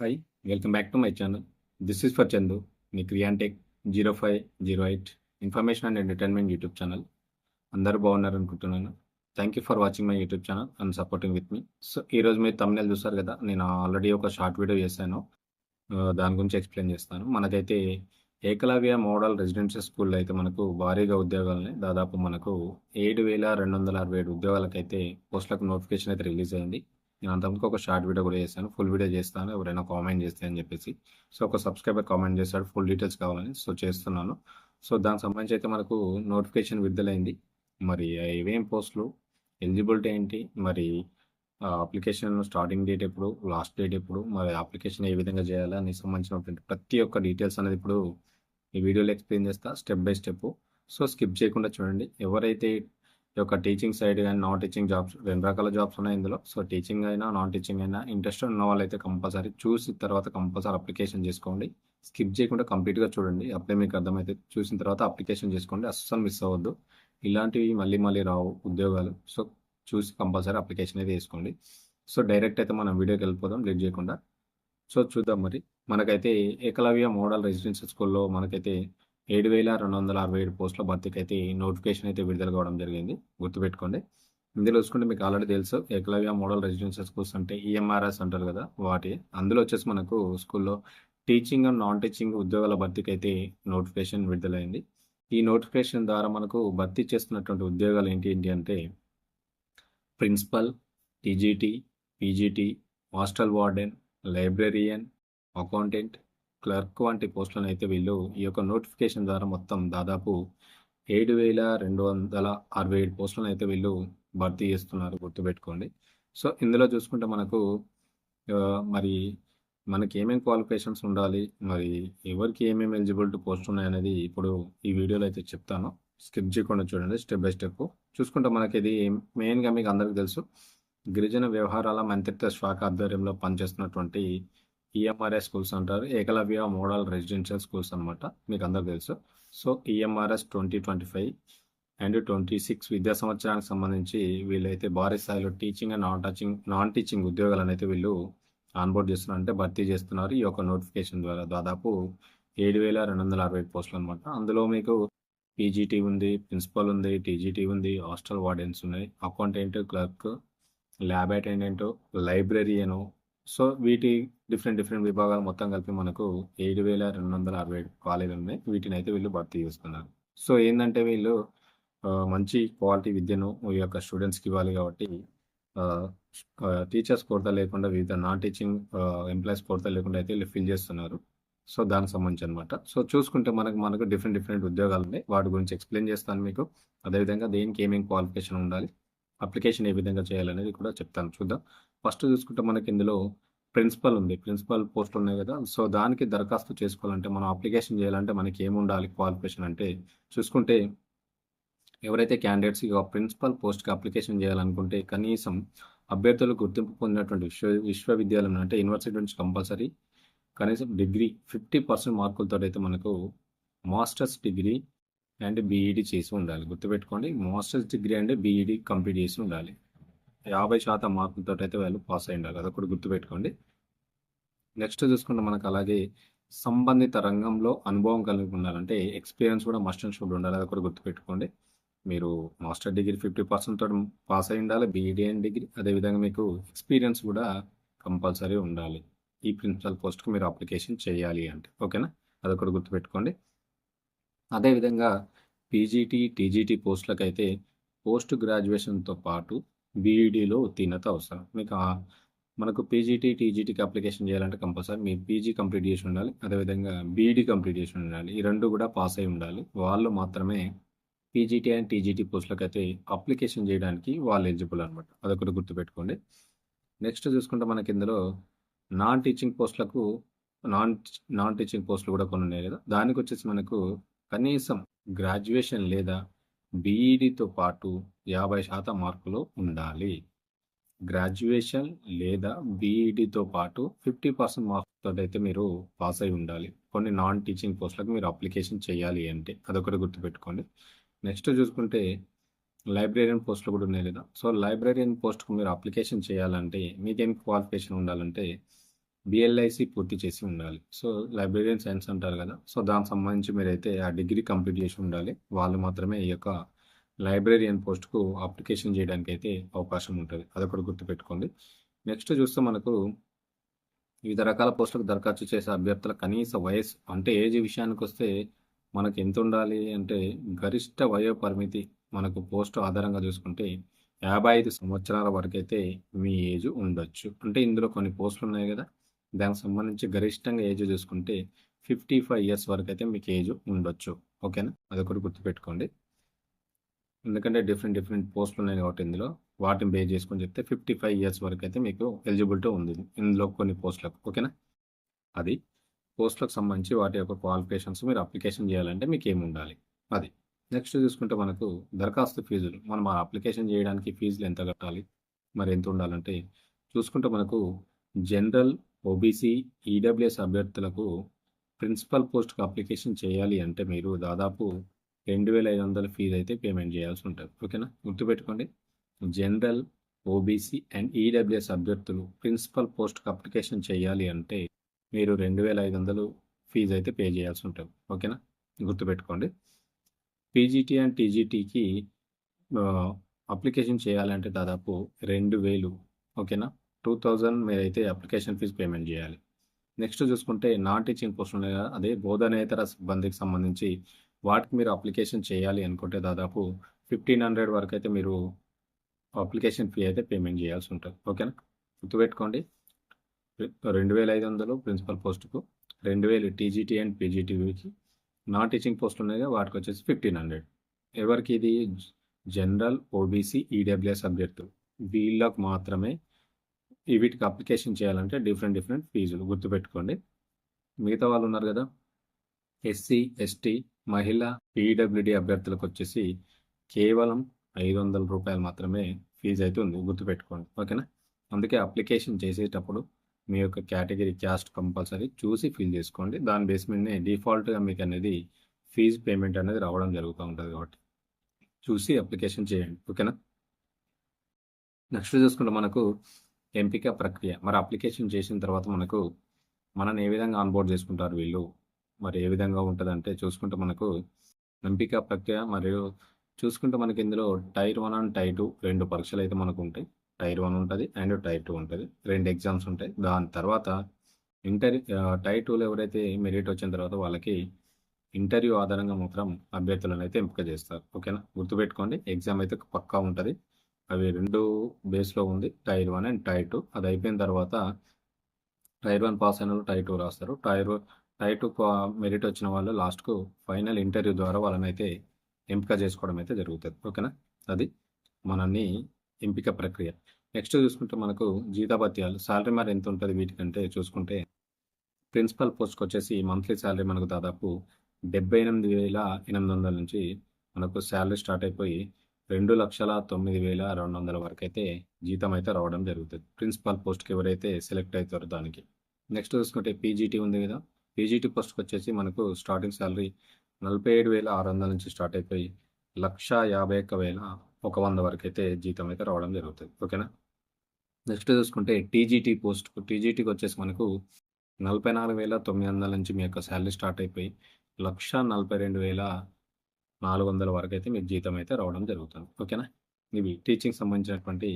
Hi welcome back to my channel this is for Chandu me క్రియాంటెక్ zero five zero eight information and entertainment YouTube channel అందరూ బాగున్నారు అనుకుంటున్నాను. Thank you for watching my YouTube channel and supporting with me so ఈరోజు మీరు తమిళ చూస్తారు కదా నేను already ఒక short video చేశాను. దాని గురించి ఎక్స్ప్లెయిన్ చేస్తాను. మనకైతే ఏకలవ్య మోడల్ రెసిడెన్షియల్ స్కూల్లో అయితే మనకు భారీగా ఉద్యోగాలని దాదాపు మనకు ఏడు వేల రెండు వందల అరవై ఏడు ఉద్యోగాలకైతే పోస్టులకు నోటిఫికేషన్ అయితే రిలీజ్ అయింది. నేను అంతకుముందు ఒక షార్ట్ వీడియో కూడా చేస్తాను ఫుల్ వీడియో చేస్తాను. ఎవరైనా కామెంట్ చేస్తే అని చెప్పేసి. సో ఒక సబ్స్క్రైబర్ కామెంట్ చేస్తాడు ఫుల్ డీటెయిల్స్ కావాలని సో చేస్తున్నాను. సో దానికి సంబంధించి అయితే మనకు నోటిఫికేషన్ విడుదలైంది. మరి ఏవేం పోస్టులు ఎలిజిబిలిటీ ఏంటి మరి అప్లికేషన్ స్టార్టింగ్ డేట్ ఎప్పుడు లాస్ట్ డేట్ ఎప్పుడు మరి అప్లికేషన్ ఏ విధంగా చేయాలి అని సంబంధించినటువంటి ప్రతి ఒక్క డీటెయిల్స్ అనేది ఇప్పుడు ఈ వీడియోలో ఎక్స్ప్లెయిన్ చేస్తా step by step. So skip చేయకుండా చూడండి. ఎవరైతే యొక్క టీచింగ్ సైడ్ కానీ నాన్ టీచింగ్ జాబ్స్ రెండు రకాల జాబ్స్ ఉన్నాయి ఇందులో. సో టీచింగ్ అయినా నాన్ టీచింగ్ అయినా ఇంట్రెస్ట్ ఉన్న వాళ్ళైతే కంపల్సరీ చూసిన తర్వాత కంపల్సరీ అప్లికేషన్ చేసుకోండి. స్కిప్ చేయకుండా కంప్లీట్గా చూడండి. అప్పుడే మీకు అర్థమైతే చూసిన తర్వాత అప్లికేషన్ చేసుకోండి. అస్సలు మిస్ అవ్వద్దు. ఇలాంటివి మళ్ళీ మళ్ళీ రావు ఉద్యోగాలు. సో చూసి కంపల్సరీ అప్లికేషన్ అయితే వేసుకోండి. సో డైరెక్ట్ అయితే మనం వీడియోకి వెళ్ళిపోదాం. లేట్ చేయకుండా. సో చూద్దాం మరి. మనకైతే ఏకలవ్య మోడల్ రెసిడెన్షియల్ స్కూల్లో మనకైతే ఏడు వేల రెండు వందల అరవై ఏడు పోస్టుల భర్తీకి అయితే నోటిఫికేషన్ అయితే విడుదల కావడం జరిగింది. గుర్తుపెట్టుకోండి. ఇందులో చూసుకుంటే మీకు ఆల్రెడీ తెలుసు ఏకలవ్య మోడల్ రెసిడెన్షియల్ స్కూల్స్ అంటే ఈఎంఆర్ఎస్ అంటారు కదా వాటి. అందులో వచ్చేసి మనకు స్కూల్లో టీచింగ్ అండ్ నాన్ టీచింగ్ ఉద్యోగాల భర్తీకి అయితే నోటిఫికేషన్ విడుదలైంది. ఈ నోటిఫికేషన్ ద్వారా మనకు భర్తీ చేస్తున్నటువంటి ఉద్యోగాలు ఏంటి ఏంటి అంటే principal TGT PGT hostel warden librarian accountant clerk వంటి పోస్టులను అయితే వీళ్ళు ఈ యొక్క నోటిఫికేషన్ ద్వారా మొత్తం దాదాపు ఏడు వేల రెండు వందల అరవై ఏడు పోస్టులను అయితే వీళ్ళు భర్తీ చేస్తున్నారు గుర్తుపెట్టుకోండి. సో ఇందులో చూసుకుంటే మనకు మరి మనకి ఏమేమి క్వాలిఫికేషన్స్ ఉండాలి మరి ఎవరికి ఏమేమి ఎలిజిబిలిటీ పోస్ట్ ఉన్నాయనేది ఇప్పుడు ఈ వీడియోలో అయితే చెప్తాను. స్కిప్ చేయకుండా చూడండి స్టెప్ బై స్టెప్. చూసుకుంటే మనకి ఇది మెయిన్గా మీకు అందరికీ తెలుసు గిరిజన వ్యవహారాల మంత్రిత్వ శాఖ ఆధ్వర్యంలో పనిచేస్తున్నటువంటి ఈఎంఆర్ఎస్ స్కూల్స్ అంటారు. ఏకలవ్య మోడల్ రెసిడెన్షియల్ స్కూల్స్ అనమాట మీకు అందరు తెలుసు. So EMRS twenty twenty five and twenty six విద్యా సంవత్సరానికి సంబంధించి వీళ్ళైతే భారీ స్థాయిలో teaching and non touching non teaching ఉద్యోగాలను అయితే వీళ్ళు ఆన్బోర్డ్ చేస్తున్నారు. అంటే భర్తీ చేస్తున్నారు ఈ యొక్క నోటిఫికేషన్ ద్వారా. దాదాపు ఏడు వేల రెండు వందల అరవై పోస్టులు అనమాట అందులో మీకు పీజీటీ ఉంది ప్రిన్సిపల్ ఉంది టీజీటీ ఉంది హాస్టల్ వార్డెన్స్ ఉన్నాయి. Accountant clerk lab attendant librarian so వీటి డిఫరెంట్ డిఫరెంట్ విభాగాలు మొత్తం కలిపి మనకు ఏడు వేల రెండు వందల అరవై కాలేజీలు ఉన్నాయి. వీటిని అయితే వీళ్ళు భర్తీ చేస్తున్నారు. సో ఏంటంటే వీళ్ళు మంచి క్వాలిటీ విద్యను ఈ యొక్క స్టూడెంట్స్కి ఇవ్వాలి కాబట్టి టీచర్స్ కొరత లేకుండా వివిధ నాన్ టీచింగ్ ఎంప్లాయీస్ కొరత లేకుండా అయితే వీళ్ళు ఫిల్ చేస్తున్నారు. సో దానికి సంబంధించి అనమాట సో చూసుకుంటే మనకు మనకు డిఫరెంట్ డిఫరెంట్ ఉద్యోగాలు ఉన్నాయి. వాటి గురించి ఎక్స్ప్లెయిన్ చేస్తాను మీకు. అదేవిధంగా దేనికి ఏమేమి క్వాలిఫికేషన్ ఉండాలి అప్లికేషన్ ఏ విధంగా చేయాలనేది కూడా చెప్తాను. చూద్దాం. ఫస్ట్ చూసుకుంటే మనకి ఇందులో ప్రిన్సిపల్ ఉంది. ప్రిన్సిపల్ పోస్ట్ ఉన్నాయి కదా. సో దానికి దరఖాస్తు చేసుకోవాలంటే మనం అప్లికేషన్ చేయాలంటే మనకి ఏముండాలి క్వాలిఫికేషన్ అంటే చూసుకుంటే ఎవరైతే క్యాండిడేట్స్ ఇక ప్రిన్సిపల్ పోస్ట్కి అప్లికేషన్ చేయాలనుకుంటే కనీసం అభ్యర్థులు గుర్తింపు పొందినటువంటి విశ్వ విశ్వవిద్యాలయం అంటే యూనివర్సిటీ నుంచి కంపల్సరీ కనీసం డిగ్రీ ఫిఫ్టీ పర్సెంట్ మార్కులతో అయితే మనకు మాస్టర్స్ డిగ్రీ అండ్ బీఈడి చేసి ఉండాలి. గుర్తుపెట్టుకోండి. Masters degree and BEd complete చేసి ఉండాలి. యాభై శాతం మార్కులతో అయితే వాళ్ళు పాస్ అయి ఉండాలి అదొకటి గుర్తుపెట్టుకోండి. నెక్స్ట్ చూసుకుంటే మనకు అలాగే సంబంధిత రంగంలో అనుభవం కలిగి ఉండాలంటే ఎక్స్పీరియన్స్ కూడా మస్ట్ అండ్ షుడ్ ఉండాలి. అదొకటి గుర్తుపెట్టుకోండి. మీరు మాస్టర్ డిగ్రీ ఫిఫ్టీ పర్సెంట్ తోటి పాస్ అయి ఉండాలి బీఈడి అండ్ డిగ్రీ అదేవిధంగా మీకు ఎక్స్పీరియన్స్ కూడా కంపల్సరీ ఉండాలి. ఈ ప్రిన్సిపల్ పోస్ట్కి మీరు అప్లికేషన్ చేయాలి అంటే. ఓకేనా? అదొకటి గుర్తుపెట్టుకోండి. అదేవిధంగా పీజీటీ టీజీటీ పోస్టులకైతే పోస్ట్ గ్రాడ్యుయేషన్తో పాటు బీఈడీలో ఉత్తీర్ణత అవసరం. మీకు మనకు పీజీటీ టీజీటీకి అప్లికేషన్ చేయాలంటే కంపల్సరీ మీ పీజీ కంప్లీట్ చేసి ఉండాలి. అదేవిధంగా బీఈడీ కంప్లీట్ చేసి ఉండాలి. ఈ రెండు కూడా పాస్ అయి ఉండాలి. వాళ్ళు మాత్రమే పీజీటీ అండ్ టీజీటీ పోస్టులకు అయితే అప్లికేషన్ చేయడానికి వాళ్ళు ఎలిజిబుల్ అనమాట అదొకటి గుర్తుపెట్టుకోండి. నెక్స్ట్ చూసుకుంటే మనకి ఇందులో నాన్ టీచింగ్ పోస్టులకు నాన్ నాన్ టీచింగ్ పోస్టులు కూడా కొన్ని ఉన్నాయి కదా. దానికి వచ్చేసి మనకు కనీసం గ్రాడ్యుయేషన్ లేదా బీఈడితో పాటు యాభై శాతం మార్కులు ఉండాలి. గ్రాడ్యుయేషన్ లేదా బీఈడితో పాటు ఫిఫ్టీ పర్సెంట్ మార్క్స్తో అయితే మీరు పాస్ అయి ఉండాలి. కొన్ని నాన్ టీచింగ్ పోస్టులకు మీరు అప్లికేషన్ చేయాలి అంటే అదొకటి గుర్తుపెట్టుకోండి. నెక్స్ట్ చూసుకుంటే లైబ్రేరియన్ పోస్టులు కూడా ఉన్నాయి కదా. సో లైబ్రేరియన్ పోస్ట్కు మీరు అప్లికేషన్ చేయాలంటే మీకేం క్వాలిఫికేషన్ ఉండాలంటే బిఎల్ఐసి పూర్తి చేసి ఉండాలి. సో లైబ్రరీన్ సైన్స్ అంటారు కదా. సో దానికి సంబంధించి మీరైతే ఆ డిగ్రీ కంప్లీట్ చేసి ఉండాలి. వాళ్ళు మాత్రమే ఈ యొక్క లైబ్రరీయన్ పోస్ట్కు అప్లికేషన్ చేయడానికి అయితే అవకాశం ఉంటుంది. అదొకటి గుర్తుపెట్టుకోండి. నెక్స్ట్ చూస్తే మనకు వివిధ రకాల పోస్టులకు దరఖాస్తు చేసే అభ్యర్థుల కనీస వయసు అంటే ఏజ్ విషయానికి వస్తే మనకు ఎంత ఉండాలి అంటే గరిష్ట వయో పరిమితి మనకు పోస్ట్ ఆధారంగా చూసుకుంటే యాభై ఐదు సంవత్సరాల వరకు అయితే మీ ఏజ్ ఉండొచ్చు. అంటే ఇందులో కొన్ని పోస్టులు ఉన్నాయి కదా. దానికి సంబంధించి గరిష్టంగా ఏజ్ చూసుకుంటే ఫిఫ్టీ ఫైవ్ ఇయర్స్ వరకు అయితే మీకు ఏజ్ ఉండొచ్చు. ఓకేనా అదొకటి గుర్తుపెట్టుకోండి. ఎందుకంటే డిఫరెంట్ డిఫరెంట్ పోస్టులు ఉన్నాయి కాబట్టి ఇందులో. వాటిని బే చేసుకొని చెప్తే ఫిఫ్టీ ఫైవ్ ఇయర్స్ వరకు అయితే మీకు ఎలిజిబిలిటీ ఉంది ఇందులో కొన్ని పోస్టులకు ఓకేనా అది. పోస్టులకు సంబంధించి వాటి యొక్క క్వాలిఫికేషన్స్ మీరు అప్లికేషన్ చేయాలంటే మీకు ఏమి ఉండాలి? అది. నెక్స్ట్ చూసుకుంటే మనకు దరఖాస్తు ఫీజులు. మనం ఆ అప్లికేషన్ చేయడానికి ఫీజులు ఎంత కట్టాలి? మరి ఎంత ఉండాలంటే చూసుకుంటే మనకు జనరల్ ఓబీసీ ఈడబ్ల్యూఎస్ అభ్యర్థులకు ప్రిన్సిపల్ పోస్ట్కి అప్లికేషన్ చేయాలి అంటే మీరు దాదాపు రెండు వేల ఐదు వందల ఫీజు అయితే పేమెంట్ చేయాల్సి ఉంటుంది. ఓకేనా? గుర్తుపెట్టుకోండి. జనరల్ ఓబీసీ అండ్ ఈడబ్ల్యూఎస్ అభ్యర్థులు ప్రిన్సిపల్ పోస్ట్కి అప్లికేషన్ చేయాలి అంటే మీరు రెండు వేల ఐదు వందలు ఫీజు అయితే పే చేయాల్సి ఉంటుంది. ఓకేనా? గుర్తుపెట్టుకోండి. పీజీటీ అండ్ టీజీటీకి అప్లికేషన్ చేయాలంటే దాదాపు రెండు వేలు. ఓకేనా? టూ థౌజండ్ మీరైతే అప్లికేషన్ ఫీజు పేమెంట్ చేయాలి. నెక్స్ట్ చూసుకుంటే నాన్ టీచింగ్ పోస్ట్ ఉన్నాయి కదా అదే బోధనేతర సిబ్బందికి సంబంధించి వాటికి మీరు అప్లికేషన్ చేయాలి అనుకుంటే దాదాపు ఫిఫ్టీన్ హండ్రెడ్ వరకు అయితే మీరు అప్లికేషన్ ఫీ అయితే పేమెంట్ చేయాల్సి ఉంటుంది. ఓకేనా? గుర్తుపెట్టుకోండి. రెండు వేల ఐదు వందలు ప్రిన్సిపల్ పోస్టుకు రెండు వేలు టీజీటీ అండ్ పీజీటీవీకి. నాన్ టీచింగ్ పోస్ట్ ఉన్నాయి వాటికి వచ్చేసి ఫిఫ్టీన్ హండ్రెడ్. ఎవరికి ఇది? జనరల్ ఓబీసీ ఈడబ్ల్యూఎస్ అభ్యర్థులు. వీళ్ళకు మాత్రమే వీటికి అప్లికేషన్ చేయాలంటే డిఫరెంట్ డిఫరెంట్ ఫీజులు గుర్తుపెట్టుకోండి. మిగతా వాళ్ళు ఉన్నారు కదా? ఎస్సీ ఎస్టీ మహిళ పీడబ్ల్యూడి అభ్యర్థులకు వచ్చేసి కేవలం ఐదు వందల రూపాయలు మాత్రమే ఫీజు అయితే ఉంది గుర్తుపెట్టుకోండి. ఓకేనా? అందుకే అప్లికేషన్ చేసేటప్పుడు మీ యొక్క కేటగిరీ క్యాస్ట్ కంపల్సరీ చూసి ఫిల్ చేసుకోండి. దాని బేస్ మీదనే డిఫాల్ట్గా మీకు అనేది ఫీజు పేమెంట్ అనేది రావడం జరుగుతూ ఉంటుంది కాబట్టి చూసి అప్లికేషన్ చేయండి. ఓకేనా? నెక్స్ట్ చూసుకుంటే మనకు ఎంపిక ప్రక్రియ. మరి అప్లికేషన్ చేసిన తర్వాత మనకు మనని ఏ విధంగా ఆన్బోర్డ్ చేసుకుంటారు వీళ్ళు? మరి ఏ విధంగా ఉంటుందంటే చూసుకుంటే మనకు ఎంపిక ప్రక్రియ మరియు చూసుకుంటే మనకి ఇందులో tier one and tier two రెండు పరీక్షలు అయితే మనకు ఉంటాయి. టైర్ వన్ ఉంటుంది అండ్ టైర్ టూ ఉంటుంది. రెండు ఎగ్జామ్స్ ఉంటాయి. దాని తర్వాత ఇంటర్వ్యూ టైర్ టూలో ఎవరైతే మెరిట్ వచ్చిన తర్వాత వాళ్ళకి ఇంటర్వ్యూ ఆధారంగా మాత్రం అభ్యర్థులను అయితే ఎంపిక చేస్తారు. ఓకేనా? గుర్తుపెట్టుకోండి. ఎగ్జామ్ అయితే పక్కా ఉంటుంది. అవి రెండు బేస్లో ఉంది. Tier one and tier two. అది అయిపోయిన తర్వాత టైర్ వన్ పాస్ అయిన వాళ్ళు టైర్ టూ రాస్తారు. టైర్ టైర్ టూ మెరిట్ వచ్చిన వాళ్ళు లాస్ట్కు ఫైనల్ ఇంటర్వ్యూ ద్వారా వాళ్ళని అయితే ఎంపిక చేసుకోవడం అయితే జరుగుతుంది. ఓకేనా? అది మనల్ని ఎంపిక ప్రక్రియ. నెక్స్ట్ చూసుకుంటే మనకు జీతాభత్యాలు శాలరీ మరి ఎంత ఉంటుంది వీటికంటే చూసుకుంటే ప్రిన్సిపల్ పోస్ట్కి వచ్చేసి మంత్లీ శాలరీ మనకు దాదాపు డెబ్బై ఎనిమిది వేల ఎనిమిది వందల నుంచి మనకు శాలరీ స్టార్ట్ అయిపోయి రెండు లక్షల తొమ్మిది వేల రెండు వందల వరకు అయితే జీతం అయితే రావడం జరుగుతుంది. ప్రిన్సిపల్ పోస్ట్కి ఎవరైతే సెలెక్ట్ అవుతారో దానికి. నెక్స్ట్ చూసుకుంటే పీజీటీ ఉంది కదా. పీజీటీ పోస్ట్కి వచ్చేసి మనకు స్టార్టింగ్ శాలరీ నలభై ఏడు వేల ఆరు వందల నుంచి స్టార్ట్ అయిపోయి లక్ష యాభై ఒక్క వేల ఒక వంద వరకు అయితే జీతం అయితే రావడం జరుగుతుంది. ఓకేనా? నెక్స్ట్ చూసుకుంటే టీజీటీ పోస్ట్ టీజీటీకి వచ్చేసి మనకు నలభై నాలుగు వేల తొమ్మిది వందల నుంచి మీ యొక్క శాలరీ స్టార్ట్ అయిపోయి లక్ష నలభై రెండు వేల నాలుగు వందల వరకు అయితే మీకు జీతం అయితే రావడం జరుగుతుంది. ఓకేనా? ఇవి టీచింగ్ సంబంధించినటువంటి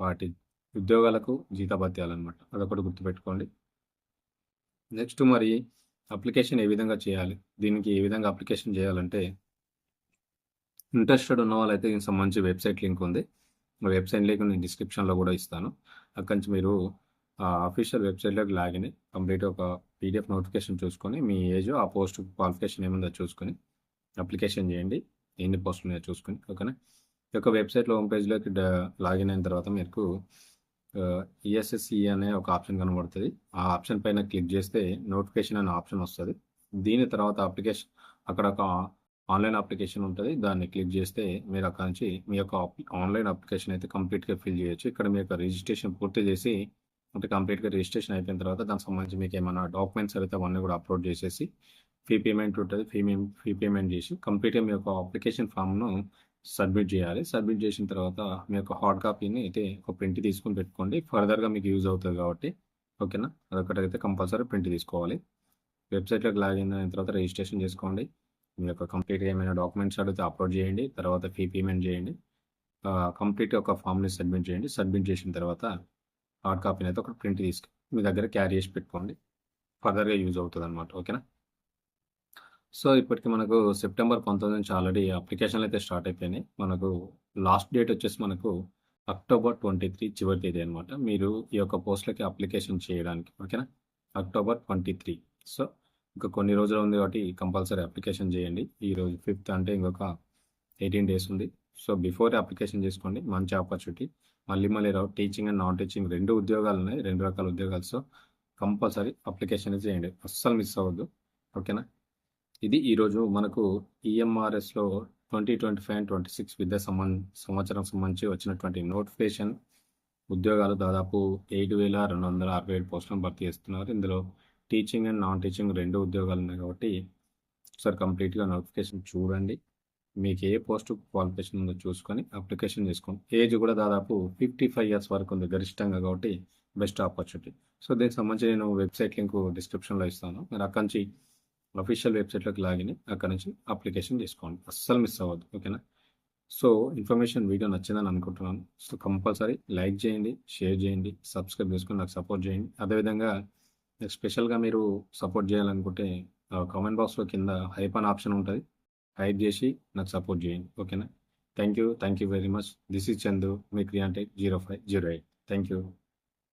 వాటి ఉద్యోగాలకు జీతభత్యాలు అనమాట అదొకటి గుర్తుపెట్టుకోండి. నెక్స్ట్ మరి అప్లికేషన్ ఏ విధంగా చేయాలి? దీనికి ఏ విధంగా అప్లికేషన్ చేయాలంటే ఇంట్రెస్టెడ్ ఉన్న వాళ్ళైతే దీనికి సంబంధించి వెబ్సైట్ లింక్ ఉంది. వెబ్సైట్ లింక్ నేను డిస్క్రిప్షన్లో కూడా ఇస్తాను. అక్కడి నుంచి మీరు అఫీషియల్ వెబ్సైట్లోకి లాగిన్ కంప్లీట్ ఒక పీడిఎఫ్ నోటిఫికేషన్ చూసుకొని మీ ఏజ్ ఆ పోస్ట్ క్వాలిఫికేషన్ ఏముందో చూసుకొని అప్లికేషన్ చేయండి. ఎన్ని పోస్ట్ ఉన్నాయో చూసుకొని ఓకేనా? ఈ యొక్క వెబ్సైట్లో హోమ్ పేజ్లోకి లాగిన్ అయిన తర్వాత మీకు ఈఎస్ఎస్ఈ అనే ఒక ఆప్షన్ కనబడుతుంది. ఆ ఆప్షన్ పైన క్లిక్ చేస్తే నోటిఫికేషన్ అనే ఆప్షన్ వస్తుంది. దీని తర్వాత అప్లికేషన్ అక్కడ ఒక ఆన్లైన్ అప్లికేషన్ ఉంటుంది. దాన్ని క్లిక్ చేస్తే మీరు అక్కడ నుంచి మీ యొక్క ఆన్లైన్ అప్లికేషన్ అయితే కంప్లీట్గా ఫిల్ చేయొచ్చు. ఇక్కడ మీ యొక్క రిజిస్ట్రేషన్ పూర్తి చేసి అంటే కంప్లీట్గా రిజిస్ట్రేషన్ అయిపోయిన తర్వాత దానికి సంబంధించి మీకు ఏమైనా డాక్యుమెంట్స్ అయితే అవన్నీ కూడా అప్లోడ్ చేసేసి ఫీ పేమెంట్ ఉంటుంది. ఫీ ఫీ పేమెంట్ చేసి కంప్లీట్గా మీ యొక్క అప్లికేషన్ ఫామ్ను సబ్మిట్ చేయాలి. సబ్మిట్ చేసిన తర్వాత మీ యొక్క హార్డ్ కాపీని అయితే ఒక ప్రింట్ తీసుకుని పెట్టుకోండి. ఫర్దర్గా మీకు యూజ్ అవుతుంది కాబట్టి ఓకేనా అదొకటి అయితే కంపల్సరీ ప్రింట్ తీసుకోవాలి. వెబ్సైట్లోకి లాగిన్ అయిన తర్వాత రిజిస్ట్రేషన్ చేసుకోండి. మీ యొక్క కంప్లీట్గా ఏమైనా డాక్యుమెంట్స్ అడిగితే అప్లోడ్ చేయండి. తర్వాత ఫీ పేమెంట్ చేయండి. కంప్లీట్ ఒక ఫామ్ని సబ్మిట్ చేయండి. సబ్మిట్ చేసిన తర్వాత హార్డ్ కాపీని అయితే ఒక ప్రింట్ తీసుకు మీ దగ్గర క్యారీ చేసి పెట్టుకోండి. ఫర్దర్గా యూజ్ అవుతుంది అనమాట ఓకేనా సో ఇప్పటికి మనకు సెప్టెంబర్ పంతొమ్మిది నుంచి ఆల్రెడీ అప్లికేషన్లు అయితే స్టార్ట్ అయిపోయినాయి. మనకు లాస్ట్ డేట్ వచ్చేసి మనకు అక్టోబర్ ట్వంటీ త్రీ చివరి తేదీ అనమాట మీరు ఈ యొక్క పోస్ట్లకి అప్లికేషన్ చేయడానికి ఓకేనా? అక్టోబర్ ట్వంటీ త్రీ సో ఇంకా కొన్ని రోజులు ఉంది కాబట్టి కంపల్సరీ అప్లికేషన్ చేయండి. ఈ రోజు ఫిఫ్త్ అంటే ఇంకొక ఎయిటీన్ డేస్ ఉంది. సో బిఫోర్ అప్లికేషన్ చేసుకోండి. మంచి ఆపర్చునిటీ. మళ్ళీ మళ్ళీ రావు. టీచింగ్ అండ్ నాన్ టీచింగ్ రెండు ఉద్యోగాలు ఉన్నాయి. రెండు రకాల ఉద్యోగాలు. సో కంపల్సరీ అప్లికేషన్ చేయండి. అస్సలు మిస్ అవ్వద్దు. ఓకేనా? ఇది ఈరోజు మనకు ఈఎంఆర్ఎస్లో twenty twenty five and twenty six విద్యా సంబంధ సంవత్సరం సంబంధించి వచ్చినటువంటి నోటిఫికేషన్. ఉద్యోగాలు దాదాపు ఏడు వేల రెండు వందల అరవై ఏడు పోస్టులను భర్తీ చేస్తున్నారు. ఇందులో టీచింగ్ అండ్ నాన్ టీచింగ్ రెండు ఉద్యోగాలు ఉన్నాయి కాబట్టి ఒకసారి కంప్లీట్గా నోటిఫికేషన్ చూడండి. మీకు ఏ పోస్ట్ క్వాలిఫికేషన్ ఉందో చూసుకొని అప్లికేషన్ చేసుకోండి ఏజ్ కూడా దాదాపు ఫిఫ్టీ ఫైవ్ ఇయర్స్ వరకు ఉంది గరిష్టంగా కాబట్టి బెస్ట్ ఆపర్చునిటీ. సో దీనికి సంబంధించి నేను వెబ్సైట్ లింక్ డిస్క్రిప్షన్లో ఇస్తాను. మీరు అక్కడి నుంచి అఫీషియల్ వెబ్సైట్లోకి లాగిన్ అక్కడ నుంచి అప్లికేషన్ చేసుకోండి అస్సలు మిస్ అవ్వద్దు ఓకేనా సో ఇన్ఫర్మేషన్ వీడియో నచ్చిందని అనుకుంటున్నాను. సో కంపల్సరీ లైక్ చేయండి షేర్ చేయండి సబ్స్క్రైబ్ చేసుకొని నాకు సపోర్ట్ చేయండి. అదేవిధంగా స్పెషల్గా మీరు సపోర్ట్ చేయాలనుకుంటే కామెంట్ బాక్స్లో కింద హైప్ అనే ఆప్షన్ ఉంటుంది. హైప్ చేసి నాకు సపోర్ట్ చేయండి ఓకేనా thank you thank you very much this is Chandu me క్రియాంటెక్ zero five zero eight thank you